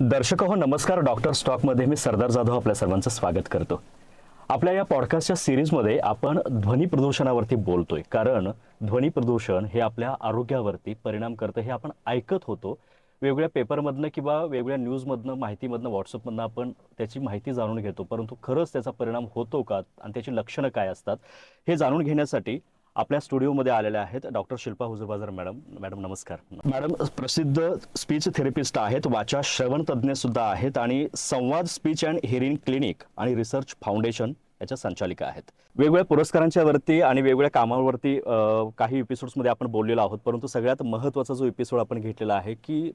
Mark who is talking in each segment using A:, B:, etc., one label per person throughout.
A: दर्शक हो नमस्कार. डॉक्टर स्टॉकमध्ये मी सरदार जाधव आपल्या सर्वांचं स्वागत करतो. आपल्या या पॉडकास्टच्या सिरीजमध्ये आपण ध्वनी प्रदूषणावरती बोलतोय. कारण ध्वनी प्रदूषण हे आपल्या आरोग्यावरती परिणाम करतं हे आपण ऐकत होतो. वेगवेगळ्या पेपरमधनं किंवा वेगवेगळ्या न्यूजमधनं माहितीमधनं व्हॉट्सअपमधनं आपण त्याची माहिती जाणून घेतो. परंतु खरंच त्याचा परिणाम होतो का? आणि त्याची लक्षणं काय असतात? हे जाणून घेण्यासाठी आपल्या स्टुडिओमध्ये आलेल्या आहेत doctor Shilpa Hujurbazar madam. Madam नमस्कार. मॅडम प्रसिद्ध स्पीच थेरपिस्ट आहेत वाचा श्रवण तज्ज्ञ सुद्धा आहेत आणि Samvad speech and hearing clinic and research foundation याच्या संचालिका आहेत. वेगवेगळ्या पुरस्कारांच्या वरती आणि वेगवेगळ्या कामावरती काही एपिसोड्समध्ये आपण बोललेलो आहोत परंतु सगळ्यात महत्त्वाचा जो एपिसोड आपण घेतलेला आहे की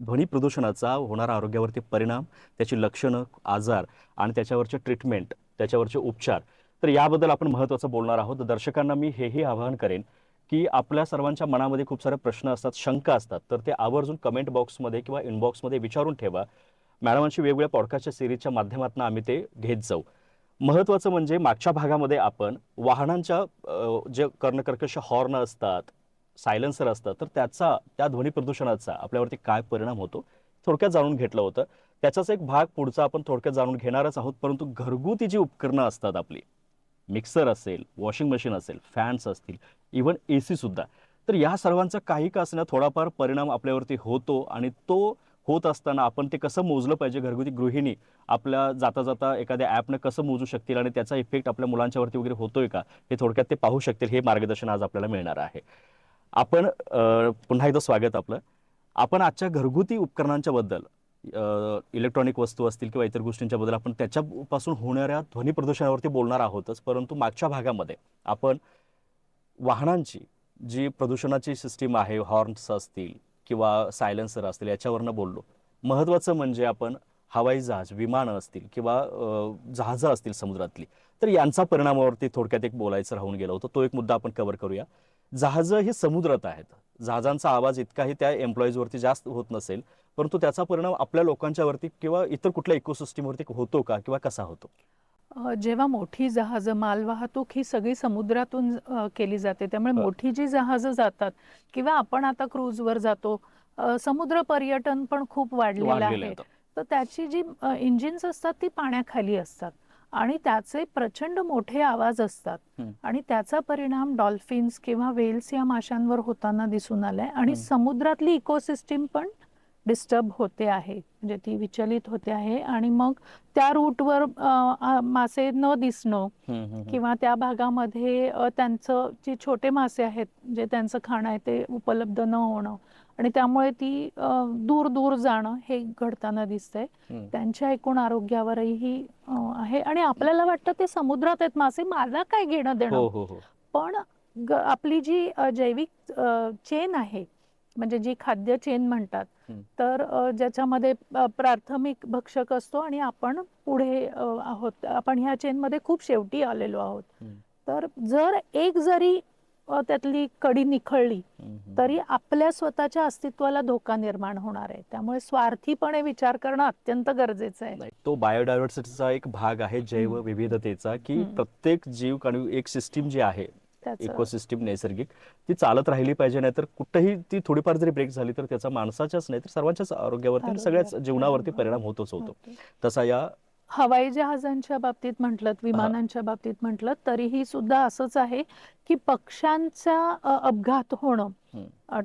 A: ध्वनी प्रदूषणाचा होणारा आरोग्यावरती परिणाम त्याची लक्षणं आजार आणि त्याच्यावरचे ट्रीटमेंट त्याच्यावरचे उपचार तर याबद्दल आपण महत्त्वाचं बोलणार आहोत. दर्शकांना मी हेही आवाहन करेन की आपल्या सर्वांच्या मनामध्ये खूप सारे प्रश्न असतात शंका असतात. तर ते आवर्जून कमेंट बॉक्समध्ये किंवा इनबॉक्समध्ये विचारून ठेवा. मॅडमांशी वेगवेगळ्या पॉडकास्टच्या सिरीजच्या माध्यमातून आम्ही ते घेत जाऊ. महत्त्वाचं म्हणजे मागच्या भागामध्ये आपण वाहनांच्या जे कर्णकर्कश हॉर्न असतात सायलेन्सर असतं तर त्याचा त्या ध्वनी प्रदूषणाचा आपल्यावरती काय परिणाम होतो थोडक्यात जाणून घेतलं होतं. त्याचाच एक भाग पुढचा आपण थोडक्यात जाणून घेणारच आहोत. परंतु घरगुती जी उपकरणं असतात आपली मिक्सर असेल वॉशिंग मशीन असेल फॅन्स असतील इवन ए सुद्धा. तर या सर्वांचा काही का असणं थोडाफार परिणाम आपल्यावरती होतो आणि तो होत असताना आपण ते कसं मोजलं पाहिजे घरगुती गृहिणी आपल्या जाता जाता एखाद्या ॲपनं कसं मोजू शकतील आणि त्याचा इफेक्ट आपल्या मुलांच्यावरती वगैरे होतोय का? हे थोडक्यात ते पाहू शकतील हे मार्गदर्शन आज आपल्याला मिळणार आहे. आपण पुन्हा एकदा स्वागत आपलं. आपण आजच्या घरगुती उपकरणांच्या बद्दल इलेक्ट्रॉनिक वस्तू असतील किंवा इतर गोष्टींच्या बद्दल आपण त्याच्यापासून होणाऱ्या ध्वनी प्रदूषणावरती बोलणार आहोतच. परंतु मागच्या भागामध्ये आपण वाहनांची जी प्रदूषणाची सिस्टीम आहे हॉर्न्स असतील किंवा सायलेन्सर असतील याच्यावरनं बोललो. महत्त्वाचं म्हणजे आपण हवाई जहाज विमानं असतील किंवा जहाजं असतील समुद्रातली तर यांचा परिणामावरती थोडक्यात एक बोलायचं राहून गेलं होतं. तो एक मुद्दा आपण कव्हर करूया. जहाजं ही समुद्रात आहेत. जहाजांचा आवाज इतकाही त्या एम्प्लॉईजवरती जास्त होत नसेल परंतु त्याचा परिणाम आपल्या लोकांच्यावरती किंवा इतर कुठल्या इकोसिस्टीमवरती होतो का किंवा कसा होतो
B: जेव्हा मोठी जहाजं मालवाहतूक ही सगळी समुद्रातून केली जाते त्यामुळे. मोठी जी जहाजं जातात किंवा आपण आता क्रूजवर जातो समुद्र पर्यटन पण खूप वाढलेलं आहे तर त्याची जी इंजिन्स असतात ती पाण्याखाली असतात आणि त्याचे प्रचंड मोठे आवाज असतात. आणि त्याचा परिणाम डॉल्फिन्स किंवा वेल्स या माशांवर होताना दिसून आलाय आणि. समुद्रातली इकोसिस्टीम पण डिस्टर्ब होते आहे. म्हणजे ती विचलित होते आहे आणि मग त्या रूटवर मासे न दिसणं. किंवा त्या भागामध्ये त्यांचं जे छोटे मासे आहेत जे त्यांचं खाणं आहे ते उपलब्ध न होणं आणि त्यामुळे ती दूर दूर जाणं हे घडताना दिसतंय. त्यांच्या एकूण आरोग्यावरही आहे आणि आपल्याला वाटतं ते समुद्रात आहेत. मासे मला काय घेणं
A: हो
B: देणं?
A: हो हो
B: पण ग- आपली जी जैविक चेन आहे म्हणजे जी खाद्य चेन म्हणतात. तर ज्याच्यामध्ये प्राथमिक भक्षक असतो आणि आपण पुढे आहोत आपण ह्या चेनमध्ये खूप शेवटी आलेलो आहोत तर जर एक जरी त्यातली कडी निखळली. तरी आपल्या स्वतःच्या अस्तित्वाला धोका निर्माण होणार आहे त्यामुळे स्वार्थीपणे विचार करणं अत्यंत गरजेचं आहे
A: तो बायोडायव्हर्सिटीचा एक भाग आहे जैव विविधतेचा की. प्रत्येक जीव एक सिस्टीम जी आहे इकोसिस्टीम नैसर्गिक ती चालत राहिली पाहिजे नाहीतर कुठेही ती थोडीफार जरी ब्रेक झाली तर त्याचा माणसाच्याच नाही तर सर्वांच्याच आरोग्यावरती आणि सगळ्याच जीवनावरती
B: परिणाम
A: होतोच होतो
B: होतो.
A: तसा या
B: हवाई जहाजांच्या बाबतीत म्हटलं विमानांच्या बाबतीत म्हटलं तरीही सुद्धा असंच आहे की पक्ष्यांचा अपघात होणं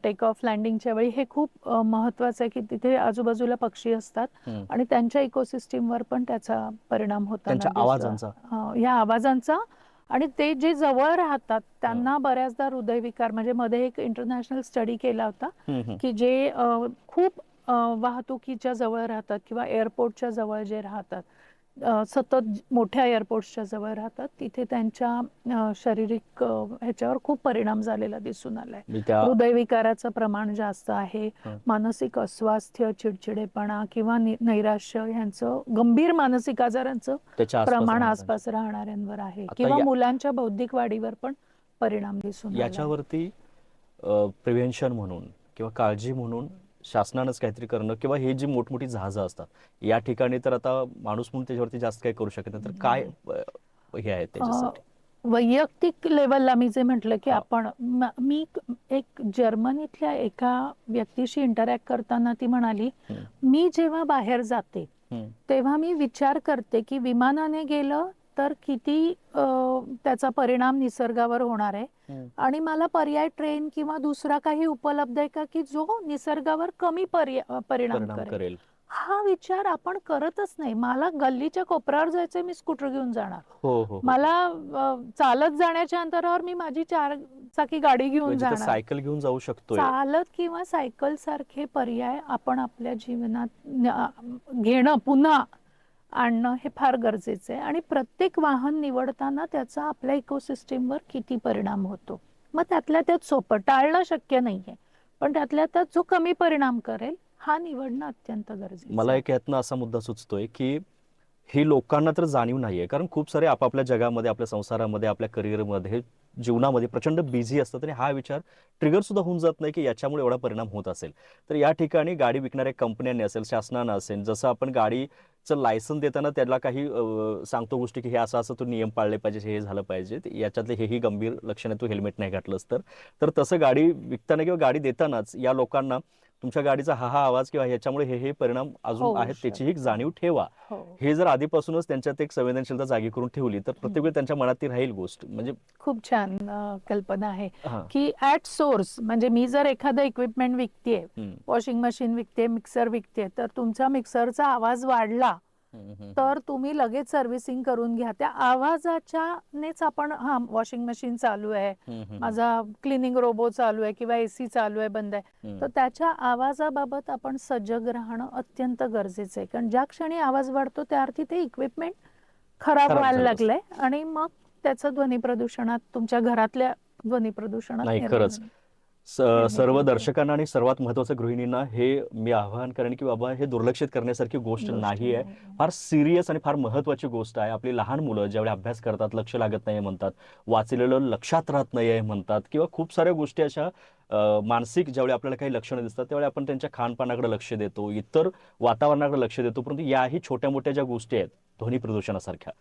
B: टेक ऑफ लँडिंगच्या वेळी हे खूप महत्वाचं आहे की तिथे आजूबाजूला पक्षी असतात. आणि त्यांच्या इकोसिस्टीमवर पण त्याचा परिणाम दिसतो.
A: आवाजांचा
B: या आवाजांचा आणि ते जे जवळ राहतात त्यांना बऱ्याचदा हृदयविकार म्हणजे मध्ये एक इंटरनॅशनल स्टडी केला होता. की जे खूप वाहतुकीच्या जवळ राहतात किंवा एअरपोर्टच्या जवळ जे राहतात सतत मोठ्या एअरपोर्टच्या जवळ राहतात तिथे त्यांच्या शारीरिक ह्याच्यावर खूप परिणाम झालेला दिसून आलाय हृदयविकाराचं प्रमाण जास्त आहे. मानसिक अस्वास्थ्य चिडचिडेपणा किंवा नैराश्य ह्यांचं गंभीर मानसिक आजारांचं प्रमाण. आसपास राहणाऱ्यांवर आहे किंवा मुलांच्या बौद्धिक वाढीवर पण परिणाम दिसून.
A: याच्यावरती प्रिव्हेन्शन म्हणून किंवा काळजी म्हणून शासनानंच काहीतरी करणं किंवा हे जी मोठमोठी जहाजं असतात या ठिकाणी तर आता माणूस म्हणून त्याच्यावरती जास्त काही करू शकत नाही तर काय अ, हे आहे त्याच्यासाठी
B: वैयक्तिक लेवलला मी जे म्हटलं की
A: हा.
B: आपण म- एक जर्मनीतल्या एका व्यक्तीशी इंटरॅक्ट करताना ती म्हणाली
A: हम्म.
B: मी जेव्हा बाहेर जाते
A: हम्म.
B: तेव्हा मी विचार करते की विमानाने गेलं तर किती त्याचा परिणाम निसर्गावर होणार आहे. आणि मला पर्याय ट्रेन किंवा दुसरा काही उपलब्ध आहे का की जो निसर्गावर कमी परिणाम करेल? हा विचार आपण करतच नाही. मला गल्लीच्या कोपऱ्यावर जायचंय मी स्कूटर घेऊन जाणार.
A: हो हो हो.
B: मला चालत जाण्याच्या अंतरावर मी माझी चार चाकी गाडी घेऊन
A: म्हणजे
B: जाणार.
A: सायकल घेऊन जाऊ शकतोय.
B: चालत किंवा सायकल सारखे पर्याय आपण आपल्या जीवनात घेणं पुन्हा आणणं हे फार गरजेचं आहे. आणि प्रत्येक वाहन निवडताना त्याचा आपल्या इकोसिस्टीमवर किती परिणाम होतो. मग त्यातल्या त्यात सोपं टाळणं शक्य नाहीये. पण त्यातल्या त्यात जो कमी परिणाम करेल हा निवडणं अत्यंत गरजेचं
A: मला. एक यातनं असा मुद्दा सुचतोय की ही लोकांना तर जाणीव नाही आहे कारण खूप सारे आपापल्या जगामध्ये आपल्या संसारामध्ये आपल्या करिअरमध्ये जीवनामध्ये प्रचंड बिझी असतात आणि हा विचार ट्रिगर सुद्धा होऊन जात नाही की याच्यामुळे एवढा परिणाम होत असेल. तर या ठिकाणी गाडी विकणाऱ्या कंपन्यांनी असेल शासनानं असेल जसं आपण गाडीचं लायसन देताना त्याला काही सांगतो गोष्टी की हे असं असं तू नियम पाळले पाहिजे हे झालं पाहिजे. याच्यातले हेही गंभीर लक्षणे तू हेल्मेट नाही घातलंस तर. तर तसं गाडी विकताना किंवा गाडी देतानाच या लोकांना तुमच्या गाडीचा हा हा आवाज किंवा ह्याच्यामुळे हे हे परिणाम अजून
B: होऊ
A: आहेत त्याची ही
B: शकतात.
A: जाणीव ठेवा.
B: हो.
A: हे जर आधीपासूनच त्यांच्यात एक संवेदनशीलता जागी करून ठेवली तर प्रत्येक वेळी त्यांच्या मनात ती राहील गोष्ट. म्हणजे
B: खूप छान कल्पना आहे
A: हा.
B: की ऍट सोर्स म्हणजे मी जर एखादं इक्विपमेंट विकतेय
A: हम्म,
B: वॉशिंग मशीन विकते मिक्सर विकते तर तुमच्या मिक्सरचा आवाज वाढला तर तुम्ही लगेच सर्व्हिसिंग करून घ्या. त्या आवाजाच्यानेच आपण हा वॉशिंग मशीन चालू आहे. माझा क्लिनिंग रोबो चालू आहे किंवा एसी चालू आहे बंद आहे. तर त्याच्या आवाजाबाबत आपण सजग राहणं अत्यंत गरजेचं आहे. कारण ज्या क्षणी आवाज वाढतो त्या अर्थी ते इक्विपमेंट खराब व्हायला. लागलंय आणि मग त्याचं ध्वनी प्रदूषणात तुमच्या घरातल्या ध्वनी प्रदूषणात
A: खरंच. सर्व. दर्शकांना आणि सर्वात महत्वाचं गृहिणींना हे मी आवाहन करेन की बाबा हे दुर्लक्षित करण्यासारखी गोष्ट नाही आहे फार सिरियस आणि फार महत्वाची गोष्ट आहे. आपली लहान मुलं ज्यावेळी अभ्यास करतात लक्ष लागत नाही म्हणतात वाचलेलं लक्षात राहत नाही आहे म्हणतात किंवा खूप साऱ्या गोष्टी अशा मानसिक ज्यावेळी आपल्याला काही लक्षणं दिसतात त्यावेळी आपण त्यांच्या खानपानाकडे लक्ष देतो इतर वातावरणाकडे लक्ष देतो परंतु याही छोट्या मोठ्या ज्या गोष्टी आहेत ध्वनी प्रदूषणासारख्या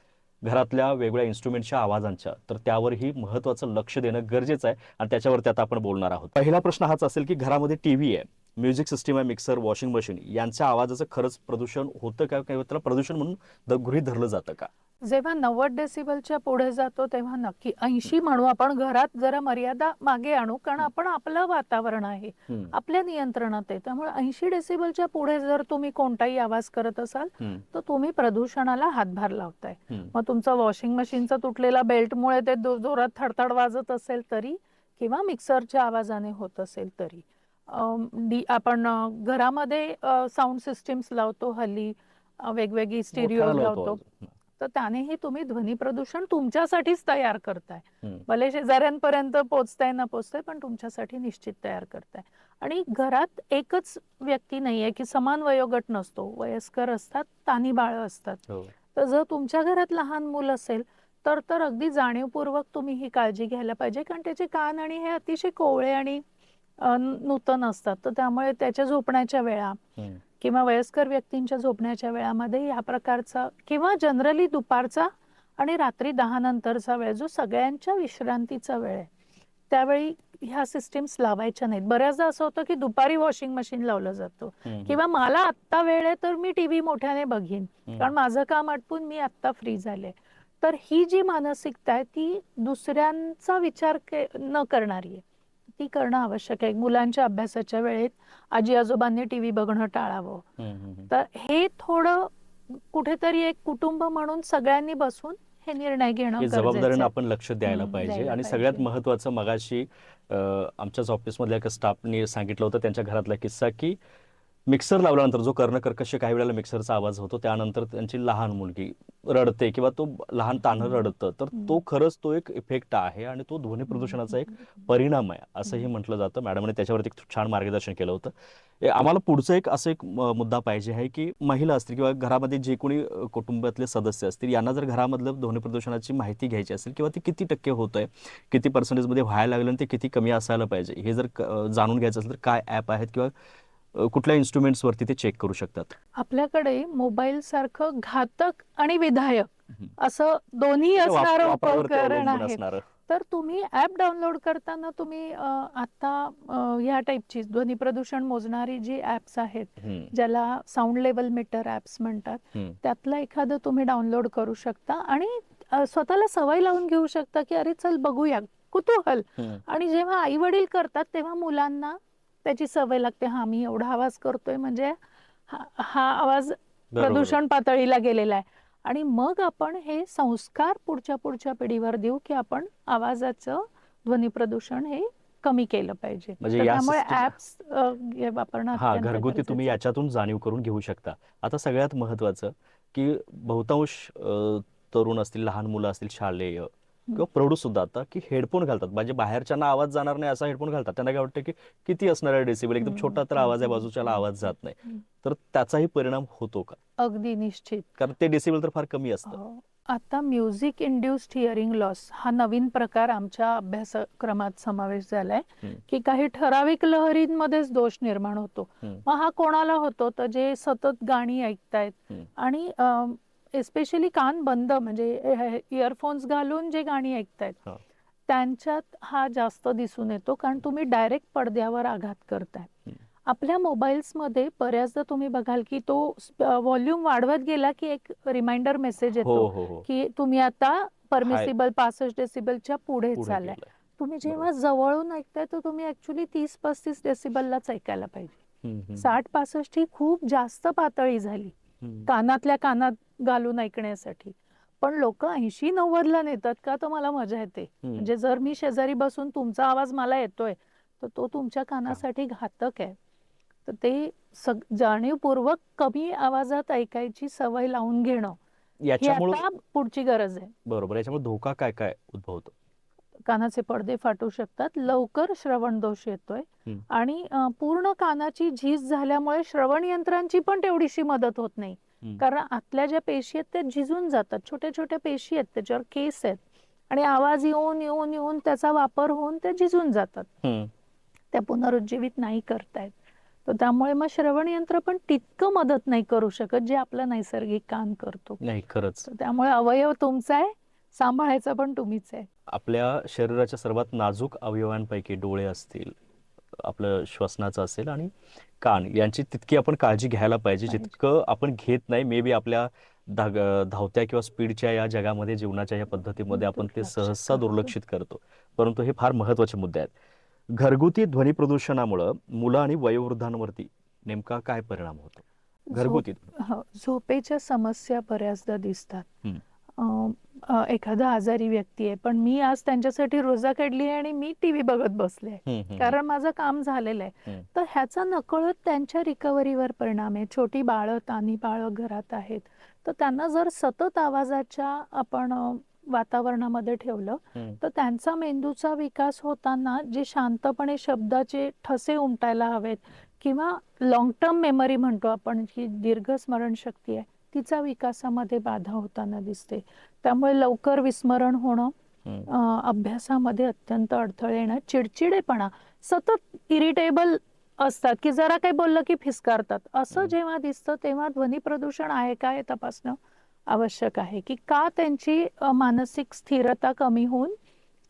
A: घरातल्या वेगवेगळ्या इन्स्ट्रुमेंटच्या आवाजांच्या. तर त्यावरही महत्वाचं लक्ष देणं गरजेचं आहे आणि त्याच्यावरती आता आपण बोलणार आहोत. पहिला प्रश्न हाच असेल की घरामध्ये टीव्ही आहे. म्युझिक सिस्टीम आहे मिक्सर वॉशिंग मशीन यांच्या आवाजाचं खरंच प्रदूषण होतं का किंवा त्याला प्रदूषण म्हणून द- गृहीत धरलं जातं का?
B: जेव्हा नव्वद डेसिबलच्या पुढे जातो तेव्हा नक्की ऐंशी म्हणू आपण घरात जरा मर्यादा मागे आणू कारण आपण आपलं वातावरण आहे आपल्या नियंत्रणात आहे. त्यामुळे ऐंशी डेसिबलच्या पुढे जर तुम्ही कोणताही आवाज करत असाल तर तुम्ही प्रदूषणाला हातभार लावताय. मग तुमचं वॉशिंग मशीनचा तुटलेला बेल्टमुळे ते जोरात थडथड वाजत असेल तरी किंवा मिक्सरच्या आवाजाने होत असेल तरी. आपण घरामध्ये साऊंड सिस्टीम्स लावतो हल्ली वेगवेगळी स्टिरिओ
A: लावतो.
B: तर त्यानेही तुम्ही ध्वनी प्रदूषण तुमच्यासाठीच तयार करताय. भले शेजाऱ्यांपर्यंत पोचताय न पोचताय पण तुमच्यासाठी निश्चित तयार करताय आणि घरात एकच व्यक्ती नाहीये की समान वयोगट नसतो वयस्कर असतात तानी बाळ असतात
A: हो.
B: तर जर तुमच्या घरात लहान मूल असेल तर तर अगदी जाणीवपूर्वक तुम्ही ही काळजी घ्यायला पाहिजे कारण त्याचे कान आणि हे अतिशय कोवळे आणि अ, नूतन असतात तर त्यामुळे त्याच्या झोपण्याच्या वेळा. किंवा वयस्कर व्यक्तींच्या झोपण्याच्या वेळामध्ये या प्रकारचा किंवा जनरली दुपारचा आणि रात्री दहा नंतरचा वेळ जो सगळ्यांच्या विश्रांतीचा वेळ आहे त्यावेळी ह्या सिस्टीम्स लावायच्या नाहीत बऱ्याचदा असं होतं की दुपारी वॉशिंग मशीन लावलं जातं. किंवा मला आत्ता वेळ आहे तर मी टीव्ही मोठ्याने बघीन. कारण माझं काम आटपून मी आत्ता फ्री झाले तर ही जी मानसिकता आहे ती दुसऱ्यांचा विचार के- न करणारी आहे ती करणं आवश्यक आहे मुलांच्या अभ्यासाच्या वेळेत आजी आजोबांनी टीव्ही बघणं टाळावं. तर हे थोडं कुठेतरी एक कुटुंब म्हणून सगळ्यांनी बसून हे निर्णय घेणं
A: जबाबदारीनं. आपण लक्ष द्यायला पाहिजे आणि. सगळ्यात महत्वाचं मगाशी आमच्याच ऑफिसमधल्या एका स्टाफनी सांगितलं होतं त्यांच्या घरातला किस्सा की मिक्सर लावल्यानंतर जो कर्णकर्कश काही वेळेला मिक्सरचा आवाज होतो त्यानंतर त्यांची लहान मुलगी रडते किंवा तो लहान तान्हं
B: हम्म.
A: रडतं तर. तो खरंच तो एक इफेक्ट आहे आणि तो ध्वनी प्रदूषणाचा एक परिणाम आहे असंही. म्हटलं जातं मॅडमने त्याच्यावरती खूप छान मार्गदर्शन केलं होतं आम्हाला पुढचं एक असं एक मुद्दा पाहिजे आहे की महिला असतील किंवा घरामध्ये जे कोणी कुटुंबातले सदस्य असतील यांना जर घरामधलं ध्वनी प्रदूषणाची माहिती घ्यायची असेल किंवा ती किती टक्के होत आहे किती पर्सेंटेजमध्ये व्हायला लागलं आणि ते किती कमी असायला पाहिजे हे जर जाणून घ्यायचं असेल तर काय ॲप आहेत किंवा कुठल्या इन्स्ट्रुमेंट्सवरती ते चेक करू शकतात
B: आपल्याकडे मोबाईल सारखं घातक आणि विधायक. असं दोन्ही
A: वाप-
B: असणारं उपकरण आहे तर तुम्ही ॲप डाउनलोड करताना तुम्ही आता ह्या टाईपची ध्वनी प्रदूषण मोजणारी जी ॲप्स आहेत ज्याला साऊंड लेवल मीटर ॲप्स म्हणतात. त्यातलं एखादं तुम्ही डाउनलोड करू शकता आणि स्वतःला सवय लावून घेऊ शकता की अरे चल बघूया कुतूहल. आणि जेव्हा आई वडील करतात तेव्हा मुलांना त्याची सवय लागते हा मी एवढा आवाज करतोय म्हणजे हा हा आवाज. प्रदूषण पातळीला गेलेला आहे आणि मग आपण हे संस्कार पुढच्या पुढच्या पिढीवर देऊ की आपण आवाजाचं ध्वनी प्रदूषण हे कमी केलं पाहिजे
A: म्हणजे
B: तर
A: या
B: त्यामुळे ऍप्स वापरणं
A: हा
B: अत्यंत
A: घरगुती तुम्ही. याच्यातून जाणीव करून घेऊ शकता आता सगळ्यात महत्वाचं की बहुतांश अ, तरुण असतील लहान मुलं असतील शालेय किंवा प्रौढ सुद्धा आता की हेडफोन घालतात. म्हणजे बाहेरच्यांना आवाज जाणार नाही असा हेडफोन घालतात. त्यांना काय वाटतं की किती असणार आहे डेसिबल एकदम छोटा तर आवाज आहे बाजूच्याला आवाज जात नाही. तर त्याचाही परिणाम होतो का?
B: अगदी निश्चित.
A: कारण ते डेसिबल तर फार कमी असतं.
B: आता म्युझिक इंड्युस्ड हिअरिंग लॉस हा नवीन प्रकार आमच्या अभ्यासक्रमात समावेश झालाय. की काही ठराविक लहरींमध्येच दोष निर्माण होतो. मग हा कोणाला होतो? तर जे सतत गाणी ऐकतायत. आणि एस्पेशली कान बंद म्हणजे इयरफोन्स घालून जे गाणी ऐकतायत. त्यांच्यात हा जास्त दिसून येतो कारण तुम्ही डायरेक्ट पडद्यावर आघात करताय. आपल्या मोबाईल्समध्ये बऱ्याचदा तुम्ही बघाल की तो व्हॉल्यूम वाढवत गेला की एक रिमाइंडर मेसेज
A: हो
B: येतो
A: हो हो
B: की तुम्ही आता परमिसिबल पासष्ट डेसिबलच्या पुढे चाललाय. तुम्ही जेव्हा जवळून ऐकताय तर तुम्ही ऍक्च्युली तीस पस्तीस डेसिबललाच ऐकायला पाहिजे. साठ पासष्ट ही खूप जास्त पातळी झाली. कानातल्या कानात घालून ऐकण्यासाठी. पण लोक ऐंशी नव्वदला नेतात का तर मला मजा येते. म्हणजे जर मी शेजारी बसून तुमचा आवाज मला येतोय तर तो तुमच्या कानासाठी घातक आहे. तर ते सग जाणीवपूर्वक कमी आवाजात ऐकायची सवय लावून घेणं ही
A: याच्यामुळं
B: आता पुढची गरज आहे.
A: बरोबर. याच्यामुळे धोका काय काय उद्भवतो?
B: कानाचे पडदे फाटू शकतात. लवकर श्रवण दोष येतोय. आणि पूर्ण कानाची झीज झाल्यामुळे श्रवण यंत्रांची पण तेवढीशी मदत होत नाही. कारण आतल्या ज्या पेशी आहेत त्या झिजून जातात. छोट्या छोट्या पेशी आहेत त्याच्यावर केस आहेत. आणि आवाज येऊन येऊन येऊन त्याचा वापर होऊन त्या झिजून जातात. त्या पुनरुज्जीवित नाही करतायत. तर त्यामुळे मग श्रवण यंत्र पण तितकं मदत नाही करू शकत जे आपलं नैसर्गिक काम करतो.
A: नाही खरंच.
B: त्यामुळे अवयव तुमचा आहे सांभाळायचा पण तुम्हीच आहे.
A: आपल्या शरीराच्या सर्वात नाजूक अवयवांपैकी डोळे असतील आपलं श्वसनाचं असेल आणि कान यांची तितकी आपण काळजी घ्यायला पाहिजे. जितकं आपण घेत नाही मे बी आपल्या धाग- धावत्या किंवा स्पीडच्या या जगामध्ये जीवनाच्या या पद्धतीमध्ये आपण ते सहसा. दुर्लक्षित करतो परंतु हे फार महत्त्वाचे मुद्दे आहेत घरगुती ध्वनी प्रदूषणामुळं मुलं आणि वयोवृद्धांवरती नेमका काय परिणाम होतो घरगुती
B: हो, झोपेच्या समस्या बऱ्याचदा दिसतात. अं, एखादा आजारी व्यक्ती आहे पण मी आज त्यांच्यासाठी रोजा काढली आहे आणि मी टीव्ही बघत बसले आहे. कारण माझं काम झालेलं आहे. तर ह्याचा नकळत त्यांच्या रिकव्हरीवर परिणाम आहे. छोटी बाळं तानी बाळं घरात आहेत. तर त्यांना जर सतत आवाजाच्या आपण अं, वातावरणामध्ये ठेवलं. तर त्यांचा मेंदूचा विकास होताना जे शांतपणे शब्दाचे ठसे उमटायला हवेत किंवा लॉंग टर्म मेमरी म्हणतो आपण जी दीर्घ स्मरणशक्ती आहे तिचा विकासामध्ये बाधा होताना दिसते. त्यामुळे लवकर विस्मरण होणं अभ्यासामध्ये अत्यंत अडथळे येणं चिडचिडेपणा सतत इरिटेबल असतात. की जरा काही बोललं की फिसकारतात. असं. जेव्हा दिसतं तेव्हा ध्वनी प्रदूषण आहे का हे तपासणं आवश्यक आहे. की का त्यांची मानसिक स्थिरता कमी होऊन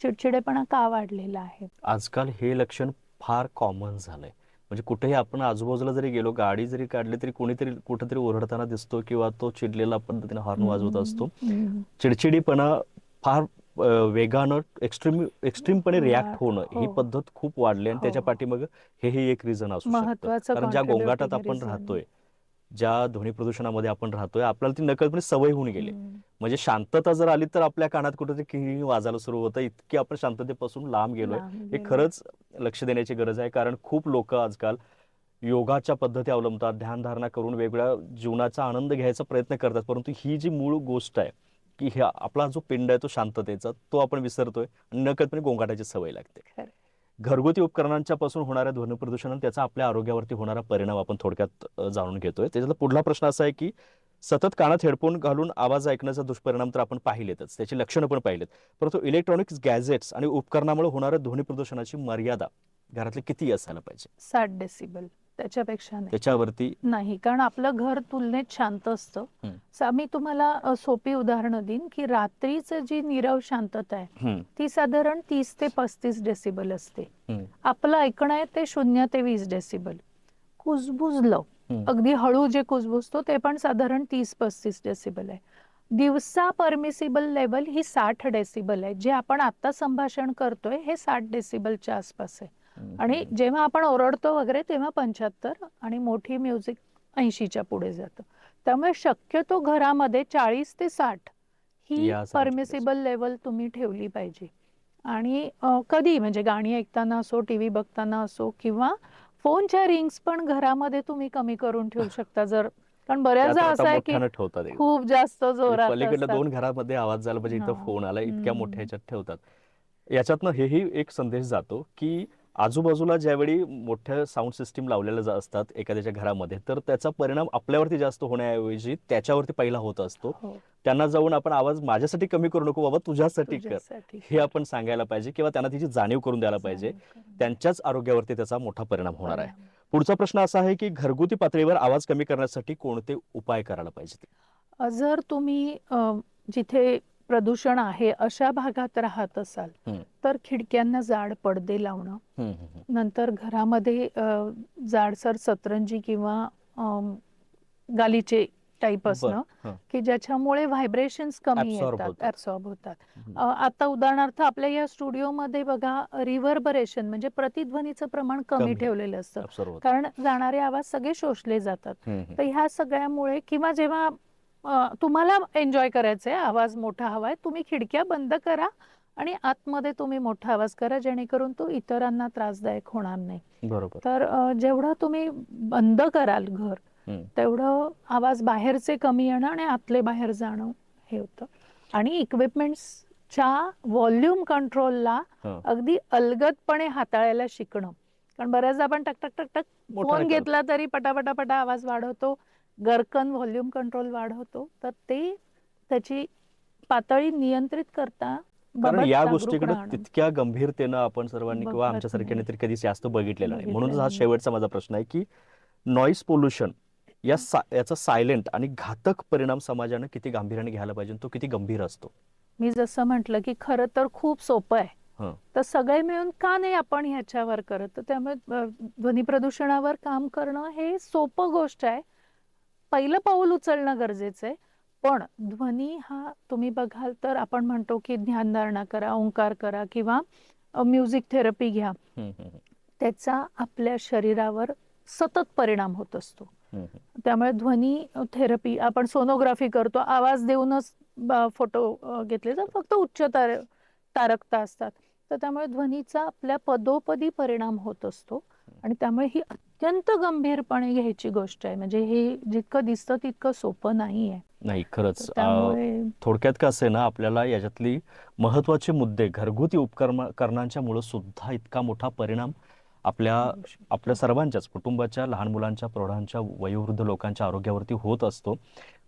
B: चिडचिडेपणा का वाढलेला आहे?
A: आजकाल हे लक्षण फार कॉमन झालंय. म्हणजे कुठेही आपण आजूबाजूला जरी गेलो गाडी जरी काढली तरी कोणीतरी कुठेतरी ओरडताना दिसतो किंवा तो चिडलेला पद्धतीने हॉर्न वाजवत असतो. चिडचिडीपणा फार वेगानं एक्स्ट्रीम एक्स्ट्रीमपणे रिॲक्ट होणं ही
B: हो.
A: पद्धत खूप वाढली आणि
B: हो.
A: त्याच्या पाठीमागे हेही एक रिझन असू शकतं कारण ज्या गोंगाटात आपण. राहतोय ज्या ध्वनी प्रदूषणामध्ये आपण राहतोय आपल्याला ती नकळतपणे सवय होऊन गेली. म्हणजे शांतता जर आली तर आपल्या कानात कुठेतरी किणी वाजायला सुरू होतं इतकी आपण शांततेपासून लांब गेलोय हे. खरंच लक्ष देण्याची गरज आहे कारण खूप लोक आजकाल योगाच्या पद्धती अवलंबतात ध्यानधारणा करून वेगवेगळ्या जीवनाचा आनंद घ्यायचा प्रयत्न करतात परंतु ही जी मूळ गोष्ट आहे की आपला जो पिंड आहे तो शांततेचा तो आपण विसरतोय आणि नकळतपणे गोंगाटाची सवय लागते. घरगुती उपकरणांच्या पासून होणाऱ्या ध्वनी प्रदूषण त्याचा आपल्या आरोग्यावरती होणारा परिणाम आपण थोडक्यात जाणून घेतोय. त्याच्यातला पुढला प्रश्न असा आहे की सतत कानात हेडफोन घालून आवाज ऐकण्याचा दुष्परिणाम तर आपण पाहिलेतच. त्याची लक्षणं पण पाहिलेत. परंतु इलेक्ट्रॉनिक्स गॅजेट्स आणि उपकरणामुळे होणाऱ्या ध्वनी प्रदूषणाची मर्यादा घरातली किती असायला पाहिजे?
B: साठ डेसिबल त्याच्यापेक्षा नाही.
A: त्याच्यावरती
B: नाही कारण आपलं घर तुलनेत शांत असतं.
A: हं.
B: सा- मी तुम्हाला अ, सोपी उदाहरणं देईन की रात्रीचं जी नीरव शांतता आहे ती साधारण तीस ते पस्तीस डेसिबल असते. आपलं ऐकणं आहे ते शून्य ते वीस डेसिबल कुजबुजलं. अगदी हळू जे कुजबुजतो ते पण साधारण तीस पस्तीस डेसिबल आहे. दिवसा परमिसिबल लेवल ही साठ डेसिबल आहे. जे आपण आता संभाषण करतोय हे साठ डेसिबलच्या आसपास आहे. आणि जेव्हा आपण ओरडतो वगैरे तेव्हा पंच्याहत्तर आणि मोठी म्युझिक ऐंशीच्या पुढे जातं त्यामुळे शक्यतो घरामध्ये चाळीस ते साठ ही
A: या
B: परमिसिबल लेवल तुम्ही ठेवली पाहिजे आणि अ, कधी म्हणजे गाणी ऐकताना असो टी व्ही बघताना असो किंवा फोनच्या रिंग्स पण घरामध्ये तुम्ही कमी करून ठेवू शकता जर कारण बऱ्याचदा
A: आता
B: असं आहे की
A: मोठ्यानं ठेवतात एक.
B: खूप जास्त
A: म्हणजे
B: जोरात
A: पलीकडल्या
B: असतात.
A: दोन घरामध्ये आवाज झाला पाहिजे इथं. फोन आला इतक्या
B: हम्म.
A: मोठ्या ह्याच्यात ठेवतात याच्यातनं हेही एक संदेश जातो की आजूबाजूला ज्यावेळी मोठ्या साऊंड सिस्टीम लावलेल्या जा- असतात एखाद्याच्या घरामध्ये तर त्याचा परिणाम आपल्यावरती जास्त होण्याऐवजी त्याच्यावरती पहिला होत असतो.
B: हो,
A: त्यांना जाऊन आपण आवाज माझ्यासाठी कमी करू नको बाबा तुझ्यासाठी कर.
B: तुझ्यासाठी.
A: हे आपण सांगायला पाहिजे किंवा त्यांना तिची जाणीव करून द्यायला पाहिजे. त्यांच्याच आरोग्यावरती त्याचा मोठा परिणाम होणार आहे. पुढचा प्रश्न असा आहे की घरगुती पातळीवर आवाज कमी करण्यासाठी कोणते उपाय करायला पाहिजे
B: जर तुम्ही अ, जिथे प्रदूषण आहे अशा भागात राहत असाल. तर खिडक्यांना जाड पडदे लावणं. नंतर घरामध्ये जाडसर सतरंजी किंवा गालीचे टाईप असणं. की ज्याच्यामुळे व्हायब्रेशन्स कमी येतात
A: होतात.
B: ऍब्सॉर्ब होतात आता उदाहरणार्थ आपल्या या स्टुडिओमध्ये बघा रिव्हर्बरेशन म्हणजे प्रतिध्वनीचं प्रमाण कमी. ठेवलेलं असतं. कारण जाणारे आवाज सगळे शोषले जातात. तर ह्या सगळ्यामुळे किंवा जेव्हा तुम्हाला एन्जॉय करायचंय आवाज मोठा हवाय तुम्ही खिडक्या बंद करा आणि आतमध्ये तुम्ही मोठा आवाज करा जेणेकरून तो इतरांना त्रासदायक होणार नाही
A: बरोबर
B: तर जेवढं तुम्ही बंद कराल घर. तेवढं आवाज बाहेरचे कमी येणं आणि आतले बाहेर जाणं हे होतं आणि इक्विपमेंट्सच्या व्हॉल्यूम कंट्रोलला
A: हं.
B: अगदी अलगदपणे हाताळायला शिकणं कारण बऱ्याचदा आपण टक टक टक टक फोन. घेतला तरी पटापटा पटा आवाज वाढवतो गरकन व्हॉल्यूम कंट्रोल वाढवतो तर ते त्याची पातळी नियंत्रित करता
A: कारण या गोष्टीकडे. तितक्या गंभीरतेनं आपण सर्वांनी किंवा आमच्यासारख्याने. तरी कधी जास्त बघितलेलं नाही म्हणूनच हा. शेवटचा माझा प्रश्न आहे की नॉईस पोल्युशन या सा- याचा सायलेंट आणि घातक परिणाम समाजानं किती गांभीर्याने घ्यायला पाहिजे तो किती गंभीर असतो
B: मी जसं म्हटलं की खरं तर खूप सोपं आहे. तर सगळे मिळून का नाही आपण ह्याच्यावर करत तर त्यामुळे ध्वनी प्रदूषणावर काम करणं हे सोपं गोष्ट आहे पहिलं पाऊल उचलणं गरजेचं आहे. पण ध्वनी हा तुम्ही बघाल तर आपण म्हणतो की ध्यानधारणा करा ओंकार करा किंवा म्युझिक थेरपी घ्या.
A: हम्म, हम्म, हम्म.
B: त्याचा आपल्या शरीरावर सतत परिणाम होत असतो.
A: हम्म, हम्म.
B: त्यामुळे ध्वनी थेरपी आपण सोनोग्राफी करतो आवाज देऊनच फोटो घेतले तर फक्त उच्च तार तारकता असतात. तर त्यामुळे ध्वनीचा आपल्या पदोपदी परिणाम होत असतो. आणि त्यामुळे ही अत्यंत गंभीरपणे घ्यायची गोष्ट आहे. म्हणजे हे जितकं दिसतं तितकं सोपं नाही आहे
A: नाही खरंच थोडक्यात का असे ना आपल्याला याच्यातली महत्त्वाचे मुद्दे घरगुती उपकरणांच्या मुळे सुद्धा इतका मोठा परिणाम आपल्या आपल्या सर्वांच्याच कुटुंबाच्या लहान मुलांच्या प्रौढांच्या वयोवृद्ध लोकांच्या आरोग्यावरती होत असतो.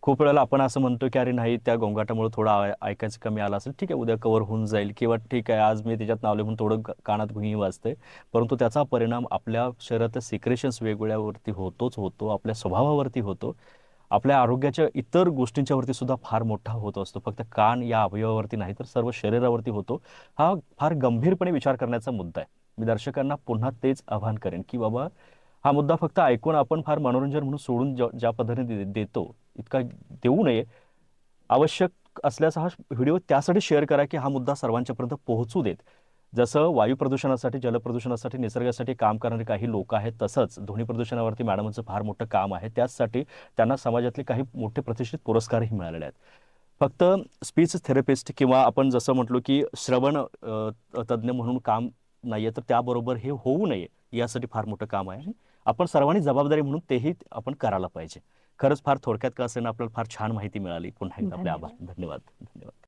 A: खूप वेळेला आपण असं म्हणतो की अरे नाही त्या गोंगाटामुळे थोडं ऐकायचं कमी आलं असेल ठीक आहे उद्या कवर होऊन जाईल किंवा ठीक आहे आज मी त्याच्यात नावले म्हणून थोडं कानात गुही वाजते. परंतु त्याचा परिणाम आपल्या शरीरातल्या सिक्रेशन्स वेगवेगळ्यावरती होतोच होतो आपल्या स्वभावावरती होतो. आपल्या आरोग्याच्या इतर गोष्टींच्यावरती सुद्धा फार मोठा होत असतो. फक्त कान या अवयवावरती नाही तर सर्व शरीरावरती होतो. हा फार गंभीरपणे विचार करण्याचा मुद्दा आहे. मी दर्शकांना पुन्हा तेच आव्हान करेन की बाबा हा मुद्दा फक्त ऐकून आपण फार मनोरंजन म्हणून सोडून ज्या- ज्या पद्धतीने दे- देतो इतका देऊ नये. आवश्यक असल्याचा हा व्हिडिओ त्यासाठी शेअर करा की हा मुद्दा सर्वांच्यापर्यंत पोहोचू देत. जसं वायू प्रदूषणासाठी जलप्रदूषणासाठी निसर्गासाठी काम करणारे काही लोक आहेत तसंच ध्वनी प्रदूषणावरती मॅडमांचं फार मोठं काम आहे. त्याचसाठी त्यांना समाजातले काही मोठे प्रतिष्ठित पुरस्कारही मिळालेले आहेत. फक्त स्पीच थेरपिस्ट किंवा आपण जसं म्हटलो की श्रवण तज्ज्ञ म्हणून काम नाहीये तर त्याबरोबर हे होऊ नये यासाठी फार मोठं काम आहे. आपण सर्वांनी जबाबदारी म्हणून तेही आपण करायला पाहिजे. खरंच फार थोडक्यात का असेना आपल्याला फार छान माहिती मिळाली. पुन्हा एकदा आपले आभार. धन्यवाद. धन्यवाद.